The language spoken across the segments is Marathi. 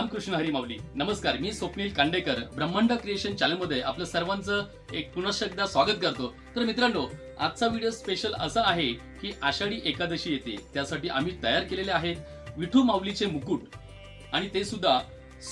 रामकृष्ण हरी माऊली नमस्कार मी स्वप्नील कांडेकर. ब्रह्मांड क्रिएशन चॅनलमध्ये आपलं सर्वांचं एक पुनश्च एकदा स्वागत करतो. तर मित्रांनो आजचा व्हिडिओ स्पेशल असा आहे की आषाढी एकादशी येते. त्यासाठी आम्ही तयार केलेले आहेत विठू माऊलीचे मुकुट. आणि ते सुद्धा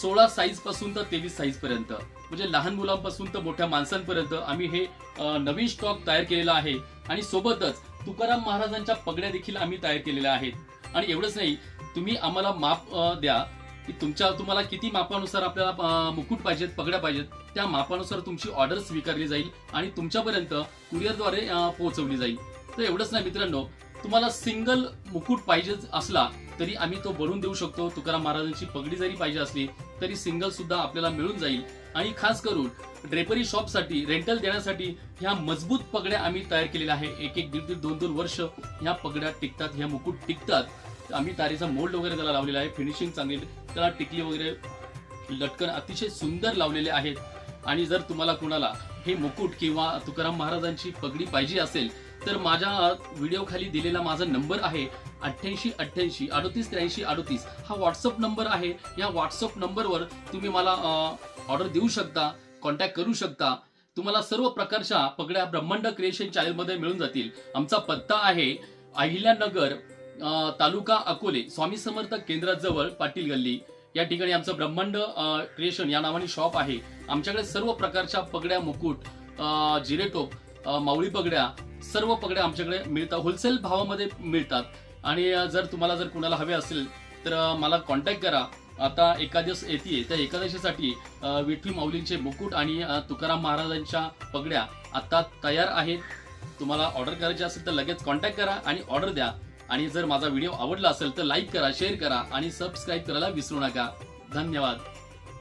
सोळा साईजपासून तर तेवीस साईज पर्यंत. म्हणजे लहान मुलांपासून तर मोठ्या माणसांपर्यंत आम्ही हे नवीन स्टॉक तयार केलेला आहे. आणि सोबतच तुकाराम महाराजांच्या पगड्या देखील आम्ही तयार केलेल्या आहेत. आणि एवढंच नाही तुम्ही आम्हाला माप द्या. की तुमच्या तुम्हाला किती मापानुसार आपल्याला मुकुट पाहिजेत पगड्या पाहिजेत त्या मापानुसार तुमची ऑर्डर स्वीकारली जाईल आणि तुमच्यापर्यंत कुरिअरद्वारे पोहोचवली जाईल. तर एवढंच नाही मित्रांनो तुम्हाला सिंगल मुकुट पाहिजे असला तरी आम्ही तो बनवून देऊ शकतो. तुकाराम महाराजांची पगडी जरी पाहिजे असली तरी सिंगल सुद्धा आपल्याला मिळून जाईल. आणि खास करून ड्रेपरी शॉपसाठी रेंटल देण्यासाठी ह्या मजबूत पगड्या आम्ही तयार केलेल्या आहे. एक एक दीड दीड दोन दोन वर्ष ह्या पगड्या टिकतात ह्या मुकुट टिकतात. आम्ही तारीचा मोल्ड वगैरे त्याला लावलेला आहे. फिनिशिंग चांगली त्याला टिकली वगैरे लटकन अतिशय सुंदर लावलेले आहेत. आणि जर तुम्हाला कुणाला हे मुकुट किंवा तुकाराम महाराजांची पगडी पाहिजे असेल तर माझ्या व्हिडिओ खाली दिलेला माझा नंबर आहे अठ्ठ्याऐंशी अठ्ठ्याऐंशी अडतीस त्र्याऐंशी अडतीस. हा व्हॉट्सअप नंबर आहे. या व्हॉट्सअप नंबरवर तुम्ही मला ऑर्डर देऊ शकता कॉन्टॅक्ट करू शकता. तुम्हाला सर्व प्रकारच्या पगड्या ब्रह्मांड क्रिएशन चॅनलमध्ये मिळून जातील. आमचा पत्ता आहे अहिल्यानगर तालुका अकोले स्वामी समर्थ केंद्राजवळ पाटील गल्ली. या ठिकाणी आमचं ब्रह्मांड क्रिएशन या नावाने शॉप आहे. आमच्याकडे सर्व प्रकारच्या पगड्या मुकुट जिरेटोप माऊळी पगड्या सर्व पगड्या आमच्याकडे मिळतात. होलसेल भावामध्ये मिळतात. आणि जर तुम्हाला जर कुणाला हवे असेल तर मला कॉन्टॅक्ट करा. आता एकादश येते त्या एकादशीसाठी विठ्ठल माऊलींचे मुकुट आणि तुकाराम महाराजांच्या पगड्या आता तयार आहेत. तुम्हाला ऑर्डर करायची असेल तर लगेच कॉन्टॅक्ट करा आणि ऑर्डर द्या. आणि जर माझा व्हिडिओ आवडला असेल तर लाईक करा शेअर करा आणि सबस्क्राईब करायला विसरू नका. धन्यवाद.